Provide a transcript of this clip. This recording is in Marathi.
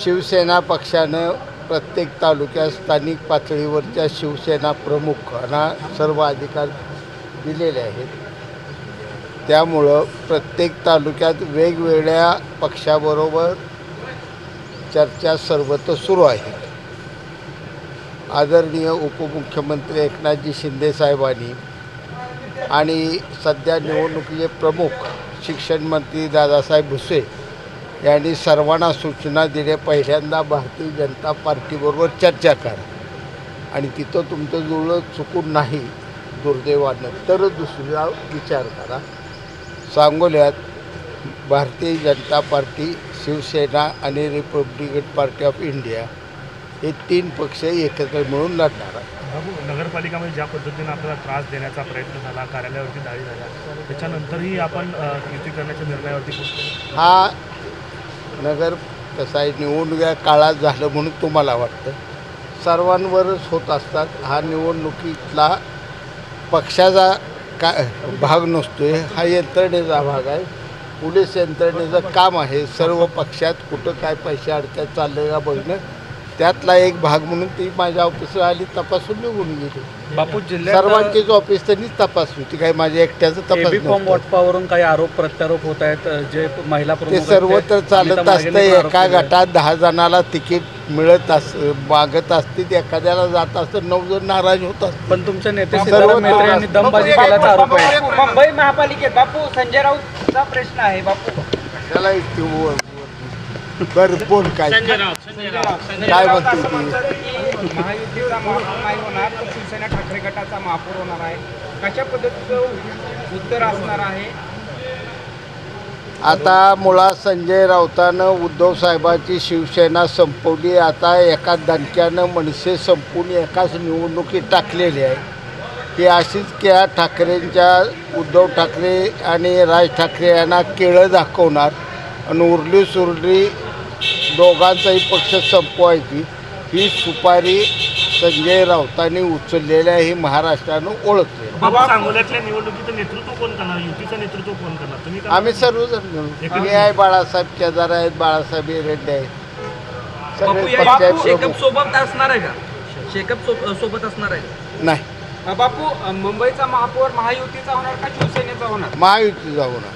शिवसेना पक्षानं प्रत्येक तालुक्यात स्थानिक पातळीवरच्या शिवसेना प्रमुखांना सर्व अधिकार दिलेले आहेत. त्यामुळं प्रत्येक तालुक्यात वेगवेगळ्या पक्षाबरोबर चर्चा सर्वत्र सुरू आहे. आदरणीय उपमुख्यमंत्री एकनाथजी शिंदे साहेबांनी आणि सध्या निवडणुकीचे प्रमुख शिक्षण मंत्री दादासाहेब भुसे यांनी सर्वांना सूचना दिल्या. पहिल्यांदा भारतीय जनता पार्टीबरोबर चर्चा करा. आणि तिथं तुमचं जुळलं चुकून नाही दुर्दैवानं. तर दुसरा विचार करा. सांगोल्यात भारतीय जनता पार्टी शिवसेना आणि रिपब्लिकन पार्टी ऑफ इंडिया हे तीन पक्ष एकत्र मिळून लढणार आहेत. नगरपालिकामध्ये ज्या पद्धतीनं आपल्याला त्रास देण्याचा प्रयत्न झाला कार्यालयावरती दाळी झाल्या त्याच्यानंतरही आपण युती करण्याच्या निर्णयावरती हा नगर कसाई आहे निवडणुका काळात झालं म्हणून तुम्हाला वाटतं? सर्वांवरच होत असतात. हा निवडणुकीतला पक्षाचा का भाग नसतो आहे हा यंत्रणेचा भाग आहे. पोलीस यंत्रणेचं काम आहे. सर्व पक्षात कुठं काय पैसे अडत्यात चाललं का बघणं. त्यातला एक भाग म्हणून ती माझ्या ऑफिसला आली तपासून निघून गेली. बापू जिल्ह्यात सर्वांचीच ऑफिस त्यांनी तपासली ती काही माझ्या एकट्याचं तपास फॉर्म नव्हतं. वाटपावरून काही आरोप प्रत्यारोप होत आहेत जे महिला ते प्रमुख आहेत सर्व तर अनिता चालत असतं. पण आरोप एका केले आहेत. गटात दहा जणाला तिकीट मिळत अस मागत असते एखाद्याला जात असतं नऊ जण नाराज होत असतात पण तुमचे नेते सर्व सीताराम मेत्रे यांनी दमबाजी केल्याचा आरोप आहे मुंबई महापालिकेत बापू संजय राऊतचा प्रश्न आहे बापू. त्याला बरं बोल काय? संजय काय म्हणते ती? की महायुतीचा महापौर नाही होणार? तर शिवसेना ठाकरे गटाचा महापौर होणार आहे. कशा पद्धतीचं उत्तर असणार आहे? आता मुळात संजय राऊतानं उद्धव साहेबांची शिवसेना संपवली. आता एका दणक्यानं मनसे संपून एकाच निवडणुकीत टाकलेली आहे. की अशीच त्या ठाकरेंच्या उद्धव ठाकरे आणि राज ठाकरे यांना केळं दाखवणार. आणि उरली सुरली दोघांचाही पक्ष संपवायची ही सुपारी संजय राऊतांनी उचललेली आहे ही महाराष्ट्रानं ओळखले बाबू सांगोल्यातल्या निवडणुकीचं नेतृत्व कोण करणार? युतीचं नेतृत्व कोण करणार? तुम्ही करणार? आम्ही सर्वजण मिळून. मी आहे बाळासाहेब केदार आहेत बाळासाहेब रेड्डी आहेत. सगळे पक्षाचे शेकअप प्रमुख. सोबत असणार आहे का? शेकअप सो- सोबत असणार आहे. का? नाही बापू मुंबईचा महापौर महायुतीचा होणार का शिवसेनेचा होणार? महायुती जाऊ ना